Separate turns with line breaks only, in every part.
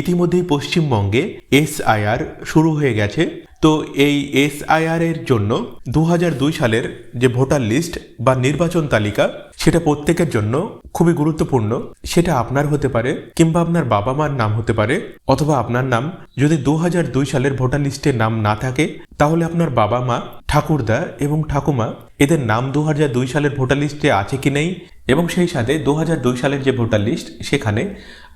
ইতিমধ্যেই পশ্চিমবঙ্গে এসআইআর শুরু হয়ে গেছে। তো এই এসআইআর এর জন্য দু হাজার দুই সালের যে ভোটার লিস্ট বা নির্বাচন তালিকা, সেটা প্রত্যেকের জন্য খুবই গুরুত্বপূর্ণ। সেটা আপনার হতে পারে কিংবা আপনার বাবা মার নাম হতে পারে, অথবা আপনার নাম যদি দু হাজার দুই সালের ভোটার লিস্টে নাম না থাকে, তাহলে আপনার বাবা মা ঠাকুরদা এবং ঠাকুমা, এদের নাম দু হাজার দুই সালের ভোটার লিস্টে আছে কি নেই এবং সেই সাথে দু হাজার দুই সালের যে ভোটার লিস্ট, সেখানে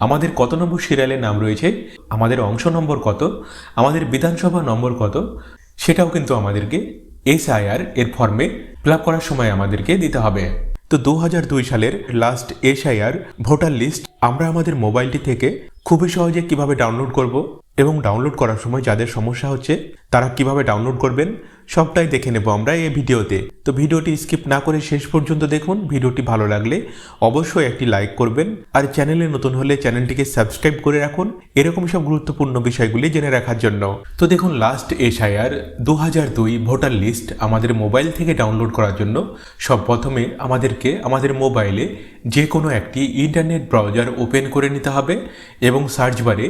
আমাদের কত নম্বর সিরিয়ালে নাম রয়েছে, আমাদের অংশ নম্বর কত, আমাদের বিধানসভা নম্বর কত, সেটাও কিন্তু আমাদেরকে এসআইআর এর ফর্মে ফিল করার সময় আমাদেরকে দিতে হবে। তো দু হাজার দুই সালের লাস্ট এসআইআর ভোটার লিস্ট আমরা আমাদের মোবাইলটি থেকে খুবই সহজে কীভাবে ডাউনলোড করব এবং ডাউনলোড করার সময় যাদের সমস্যা হচ্ছে, তারা কীভাবে ডাউনলোড করবেন সবটাই দেখে নেব আমরা এই ভিডিওতে। তো ভিডিওটি স্কিপ না করে শেষ পর্যন্ত দেখুন, ভিডিওটি ভালো লাগলে অবশ্যই একটি লাইক করবেন আর চ্যানেলে নতুন হলে চ্যানেলটিকে সাবস্ক্রাইব করে রাখুন, এরকম সব গুরুত্বপূর্ণ বিষয়গুলি জেনে রাখার জন্য। তো দেখুন লাস্ট এসআইআর দু হাজার দুই ভোটার লিস্ট আমাদের মোবাইল থেকে ডাউনলোড করার জন্য সব প্রথমে আমাদেরকে, আমাদের মোবাইলে যে কোনো একটি ইন্টারনেট ব্রাউজার ওপেন করে নিতে হবে এবং সার্চ বারে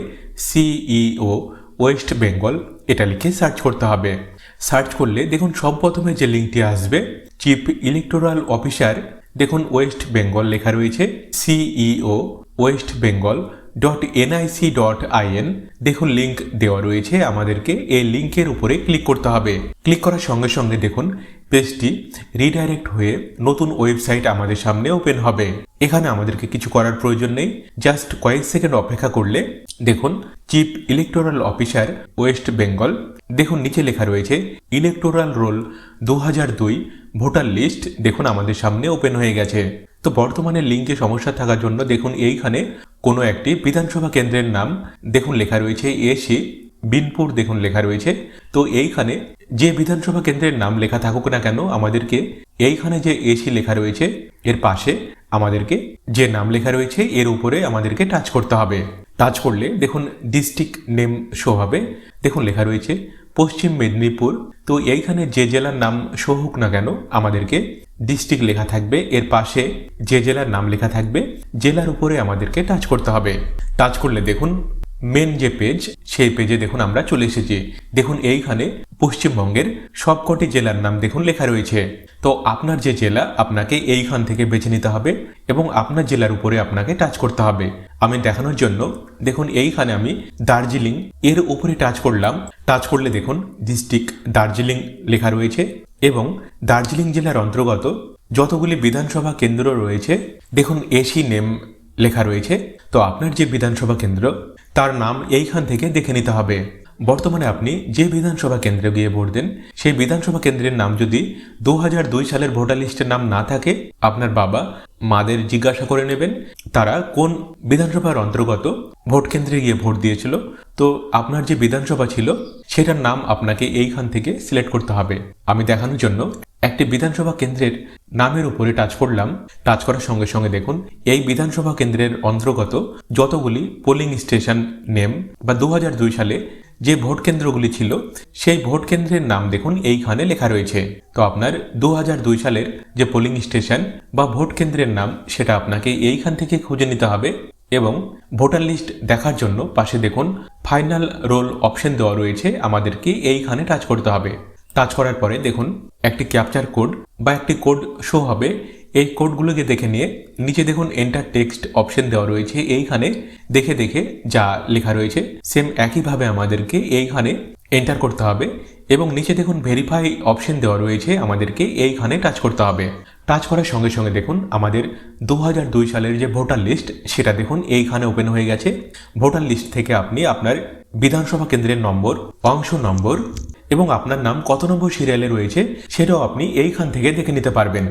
সিইও ওয়েস্ট বেঙ্গল এটা লিখে সার্চ করতে হবে। সার্চ করলে দেখুন সব প্রথমে যে লিঙ্কটি আসবে চিফ ইলেকটোরাল অফিসার দেখুন ওয়েস্ট বেঙ্গল লেখা রয়েছে CEO West Bengal dot NIC dot IN দেখুন লিঙ্ক দেওয়া রয়েছে আমাদেরকে। এই লিঙ্কের উপরে ক্লিক করতে হবে। ক্লিক করার সঙ্গে সঙ্গে দেখুন পেজটি রিডাইরেক্ট হয়ে নতুন ওয়েবসাইট আমাদের সামনে ওপেন হবে। এখানে আমাদেরকে কিছু করার প্রয়োজন নেই। জাস্ট কয়েক সেকেন্ড অপেক্ষা করলে দেখুন chief electoral officer West Bengal দেখুন নিচে লেখা রয়েছে ইলেকটোরাল রোল দু দুই ভোটার লিস্ট দেখুন আমাদের সামনে ওপেন হয়ে গেছে। তো বর্তমানে লিঙ্কে সমস্যা থাকার জন্য দেখুন এইখানে কোনো একটি বিধানসভা কেন্দ্রের নাম দেখুন লেখা রয়েছে এসি বিনপুর দেখুন লেখা রয়েছে। তো এইখানে যে বিধানসভা কেন্দ্রের নাম লেখা থাকুক না কেন, আমাদেরকে এইখানে যে এসি লেখা রয়েছে, এর পাশে আমাদেরকে যে নাম লেখা রয়েছে, এর উপরে আমাদেরকে টাচ করতে হবে। টাচ করলে দেখুন ডিস্ট্রিক্ট নেম শো হবে। দেখুন লেখা রয়েছে, পশ্চিম মেদিনীপুর। তো এইখানে যে জেলার নাম শো হোক না কেন, আমাদেরকে ডিস্ট্রিক্ট লেখা থাকবে, এর পাশে যে জেলার নাম লেখা থাকবে, জেলার উপরে আমাদেরকে টাচ করতে হবে। টাচ করলে দেখুন মেন যে পেজ সেই পেজে দেখুন আমরা চলে এসেছি। দেখুন, এইখানে পশ্চিমবঙ্গের সবকটি জেলার নাম দেখুন লেখা রয়েছে। তো আপনার যে জেলা, আপনাকে এইখান থেকে বেছে নিতে হবে এবং আপনার জেলার উপরে আপনাকে টাচ করতে হবে। আমি দেখানোর জন্য, দেখুন, এইখানে আমি দার্জিলিং, এর উপরে টাচ করলাম। টাচ করলে দেখুন ডিস্ট্রিক্ট দার্জিলিং লেখা রয়েছে। এবং দার্জিলিং জেলার অন্তর্গত যতগুলি বিধানসভা কেন্দ্র রয়েছে, দেখুন এসি নেম লেখা রয়েছে। তো আপনার যে বিধানসভা কেন্দ্র, তার নাম এইখান থেকে দেখে নিতে হবে। বর্তমানে আপনি যে বিধানসভা কেন্দ্রে গিয়ে ভোট দেন, সেই বিধানসভা কেন্দ্রের নাম যদি দু সালের ভোটার লিস্টের নাম না থাকে, আপনার বাবা মাদের জিজ্ঞাসা করে নেবেন, তারা কোন বিধানসভার অন্তর্গত ভোট কেন্দ্রে গিয়ে ভোট দিয়েছিল। তো আপনার যে বিধানসভা ছিল, সেটার নাম আপনাকে এইখান থেকে সিলেক্ট করতে হবে। আমি দেখানোর জন্য একটি বিধানসভা কেন্দ্রের নামের উপরে টাচ করলাম। টাচ করার সঙ্গে সঙ্গে দেখুন, এই বিধানসভা কেন্দ্রের অন্তর্গত যতগুলি পোলিং স্টেশন নেম বা দু হাজার দুই সালে যে ভোট কেন্দ্রগুলি ছিল, সেই ভোট কেন্দ্রের নাম দেখুন এইখানে লেখা রয়েছে। তো আপনার দু হাজার দুই সালের যে পোলিং স্টেশন বা ভোট কেন্দ্রের নাম, সেটা আপনাকে এইখান থেকে খুঁজে নিতে হবে এবং ভোটার লিস্ট দেখার জন্য পাশে দেখুন ফাইনাল রোল অপশন দেওয়া রয়েছে, আমাদেরকে এইখানে টাচ করতে হবে। টাচ করার পরে দেখুন, একটি ক্যাপচার কোড বা একটি কোড শো হবে এই কোডগুলোকে দেখে নিয়ে নিচে দেখুন এন্টার টেক্সট অপশন দেওয়া রয়েছে। এইখানে দেখে দেখে যা লেখা রয়েছে সেম একইভাবে আমাদেরকে এইখানে এন্টার করতে হবে এবং নিচে দেখুন ভেরিফাই অপশন দেওয়া রয়েছে আমাদেরকে, এইখানে টাচ করতে হবে। টাচ করার সঙ্গে সঙ্গে দেখুন আমাদের দু হাজার দুই সালের যে ভোটার লিস্ট সেটা দেখুন, এইখানে ওপেন হয়ে গেছে। ভোটার লিস্ট থেকে আপনি আপনার বিধানসভা কেন্দ্রের নম্বর, অংশ নম্বর এবং আপনার নাম কত নম্বর সিরিয়ালে রয়েছে, সেটাও আপনি এইখান থেকে দেখে নিতে পারবেন।